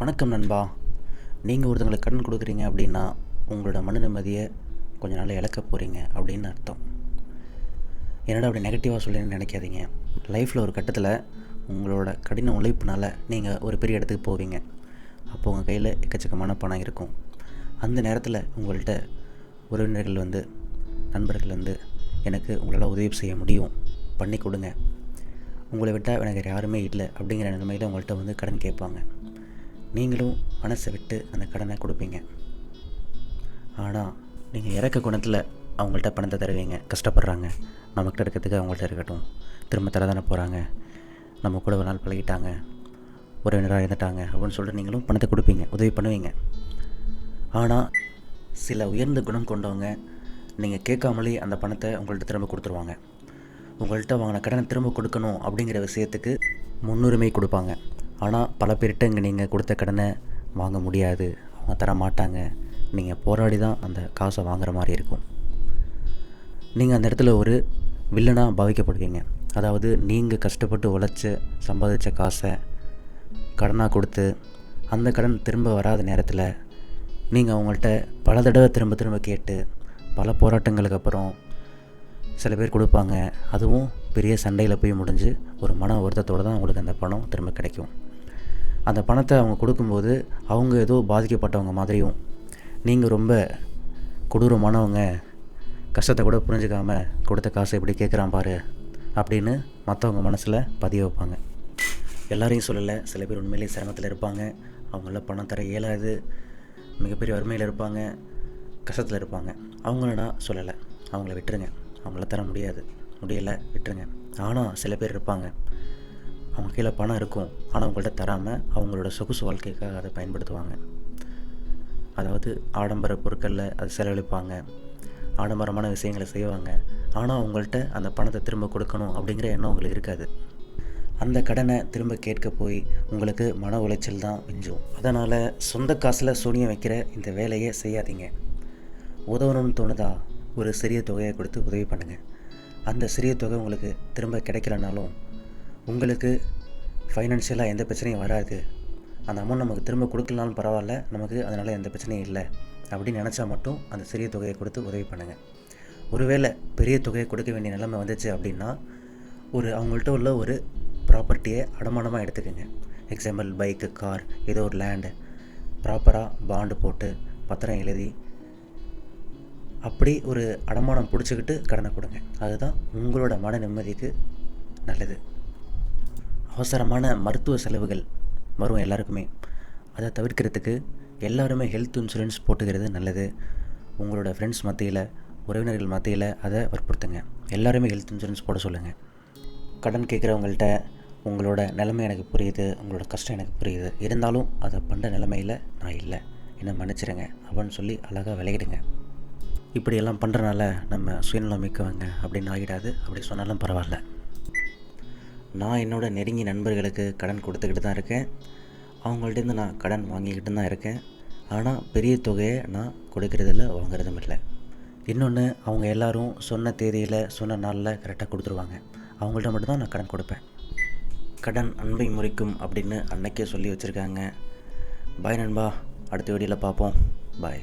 வணக்கம் நண்பா. நீங்கள் ஒருத்தங்களுக்கு கடன் கொடுக்குறீங்க அப்படின்னா உங்களோட மன நிம்மதியை கொஞ்ச நாள் இழக்க போகிறீங்க அப்படின்னு அர்த்தம். என்னடா அப்படி நெகட்டிவாக சொல்லுன்னு நினைக்காதீங்க. லைஃப்பில் ஒரு கட்டத்தில் உங்களோட கடின உழைப்புனால் நீங்கள் ஒரு பெரிய இடத்துக்கு போவீங்க. அப்போ உங்கள் கையில் எக்கச்சக்கமான பணம் இருக்கும். அந்த நேரத்தில் உங்கள்கிட்ட உறவினர்கள் வந்து நண்பர்கள் வந்து எனக்கு உங்களால் உதவி செய்ய முடியும். பண்ணி கொடுங்க. உங்களை விட்டால் எனக்கு யாருமே இல்லை அப்படிங்கிற நிலைமையில் உங்கள்கிட்ட வந்து கடன் கேட்பாங்க. நீங்களும் மனசை விட்டு அந்த கடனை கொடுப்பீங்க. ஆனால் நீங்கள் இறக்க குணத்தில் அவங்கள்ட்ட பணத்தை தருவீங்க. கஷ்டப்படுறாங்க. நம்மக்கிட்ட இருக்கிறதுக்கு அவங்கள்ட்ட இருக்கட்டும். திரும்ப தர தானே போகிறாங்க நம்ம கூட ஒரு நாள் பழகிட்டாங்க. உறவினராக இருந்துட்டாங்க அப்படின்னு சொல்லிட்டு நீங்களும் பணத்தை கொடுப்பீங்க. உதவி பண்ணுவீங்க. ஆனால் சில உயர்ந்த குணம் கொண்டவங்க நீங்கள் கேட்காமலே அந்த பணத்தை உங்கள்கிட்ட திரும்ப கொடுத்துருவாங்க. உங்கள்கிட்ட வாங்கின கடனை திரும்ப கொடுக்கணும் அப்படிங்கிற விஷயத்துக்கு முன்னுரிமை கொடுப்பாங்க. ஆனால் பல பேர்கிட்ட இங்கே நீங்கள் கொடுத்த கடனை வாங்க முடியாது. அவங்க தர மாட்டாங்க நீங்கள் போராடி தான் அந்த காசை வாங்குற மாதிரி இருக்கும். நீங்கள் அந்த இடத்துல ஒரு வில்லனாக பாவிக்கப்படுவீங்க. அதாவது நீங்கள் கஷ்டப்பட்டு உழைச்சி சம்பாதிச்ச காசை கடனாக கொடுத்து அந்த கடன் திரும்ப வராத நேரத்தில் நீங்கள் அவங்கள்ட்ட பல தடவை திரும்ப திரும்ப கேட்டு பல போராட்டங்களுக்கு அப்புறம் சில பேர் கொடுப்பாங்க. அதுவும் பெரிய சண்டையில் போய் முடிஞ்சு ஒரு மன வருத்தத்தோடு தான் உங்களுக்கு அந்த பணம் திரும்ப கிடைக்கும். அந்த பணத்தை அவங்க கொடுக்கும்போது அவங்க ஏதோ பாதிக்கப்பட்டவங்க மாதிரியும் நீங்கள் ரொம்ப கொடூரமானவங்க கஷ்டத்தை கூட புரிஞ்சுக்காம கொடுத்த காசை எப்படி கேட்குறான் பாரு அப்படின்னு மற்றவங்க மனசில் பதிய வைப்பாங்க. எல்லாரையும் சொல்லலை சில பேர் உண்மையிலேயே சிரமத்தில் இருப்பாங்க. அவங்களாம் பணம் தர இயலாது. மிகப்பெரிய வறுமையில் இருப்பாங்க. கஷ்டத்தில் இருப்பாங்க. அவங்களடா சொல்லலை? அவங்கள விட்டுருங்க. அவங்கள தர முடியாது. முடியலை விட்டுருங்க. ஆனால் சில பேர் இருப்பாங்க. அவங்க கீழே பணம் இருக்கும். ஆனால் அவங்கள்ட்ட தராமல் அவங்களோட சொகுசு வாழ்க்கைக்காக அதை பயன்படுத்துவாங்க. அதாவது ஆடம்பர பொருட்களில் அது செலவழிப்பாங்க. ஆடம்பரமான விஷயங்களை செய்வாங்க. ஆனால் அவங்கள்ட்ட அந்த பணத்தை திரும்ப கொடுக்கணும் அப்படிங்கிற எண்ணம் அவங்களுக்கு இருக்காது. அந்த கடனை திரும்ப கேட்க போய் உங்களுக்கு மன உளைச்சல் தான் மிஞ்சும். அதனால் சொந்த காசில் சூனியம் வைக்கிற இந்த வேலையை செய்யாதீங்க. உதவணும்னு தோணுதா? ஒரு சிறிய தொகையை கொடுத்து உதவி பண்ணுங்கள் அந்த சிறிய தொகை உங்களுக்கு திரும்ப கிடைக்கலனாலும் உங்களுக்கு ஃபைனான்ஷியலாக எந்த பிரச்சனையும் வராது. அந்த அமௌண்ட் நமக்கு திரும்ப கொடுக்கலனாலும் பரவாயில்ல நமக்கு அதனால் எந்த பிரச்சனையும் இல்லை. அப்படின்னு நினச்சா மட்டும் அந்த சிறிய தொகையை கொடுத்து உதவி பண்ணுங்கள் ஒருவேளை பெரிய தொகையை கொடுக்க வேண்டிய நிலைமை வந்துச்சு அப்படின்னா ஒரு அவங்கள்ட்ட உள்ள ஒரு ப்ராப்பர்ட்டியை அடமானமாக எடுத்துக்கோங்க. எக்ஸாம்பிள் பைக்கு கார் ஏதோ ஒரு லேண்டு ப்ராப்பராக பாண்டு போட்டு பத்திரம் எழுதி அப்படி ஒரு அடமானம் பிடிச்சிக்கிட்டு கடனை கொடுங்க. அதுதான் உங்களோட மன நிம்மதிக்கு நல்லது. அவசரமான மருத்துவ செலவுகள் வரும் எல்லாருக்குமே. அதை தவிர்க்கிறதுக்கு எல்லாருமே ஹெல்த் இன்சூரன்ஸ் போட்டுக்கிறது நல்லது. உங்களோட ஃப்ரெண்ட்ஸ் மத்தியில் உறவினர்கள் மத்தியில் அதை வற்புறுத்துங்க. எல்லாருமே ஹெல்த் இன்சூரன்ஸ் போட சொல்லுங்கள் கடன் கேட்குறவங்கள்ட்ட உங்களோட நிலைமை எனக்கு புரியுது உங்களோட கஷ்டம் எனக்கு புரியுது. இருந்தாலும் அதை பண்ணுற நிலைமையில் நான் இல்லை. என்னை மன்னிச்சிடுங்க அப்படின்னு சொல்லி அழகாக விளையிடுங்க இப்படியெல்லாம் பண்ணுறனால நம்ம சுயநலம் மிக்கவங்க அப்படின்னு ஆகிடாது. அப்படி சொன்னாலும் பரவாயில்ல. நான் என்னோட நெருங்கிய நண்பர்களுக்கு கடன் கொடுத்துக்கிட்டு தான் இருக்கேன். அவங்கள்ட்டேருந்து நான் கடன் வாங்கிக்கிட்டு தான் இருக்கேன். ஆனால் பெரிய தொகையை நான் கொடுக்கறதில்ல வாங்குறதும் இல்லை. இன்னொன்று அவங்க எல்லோரும் சொன்ன தேதியில் சொன்ன நாளில் கரெக்டாக கொடுத்துருவாங்க. அவங்கள்ட்ட மட்டும்தான் நான் கடன் கொடுப்பேன். கடன் அன்பை முறிக்கும் அப்படின்னு அன்னைக்கே சொல்லி வச்சுருக்காங்க. பாய் நண்பா. அடுத்த வீடியோவில் பார்ப்போம் பாய்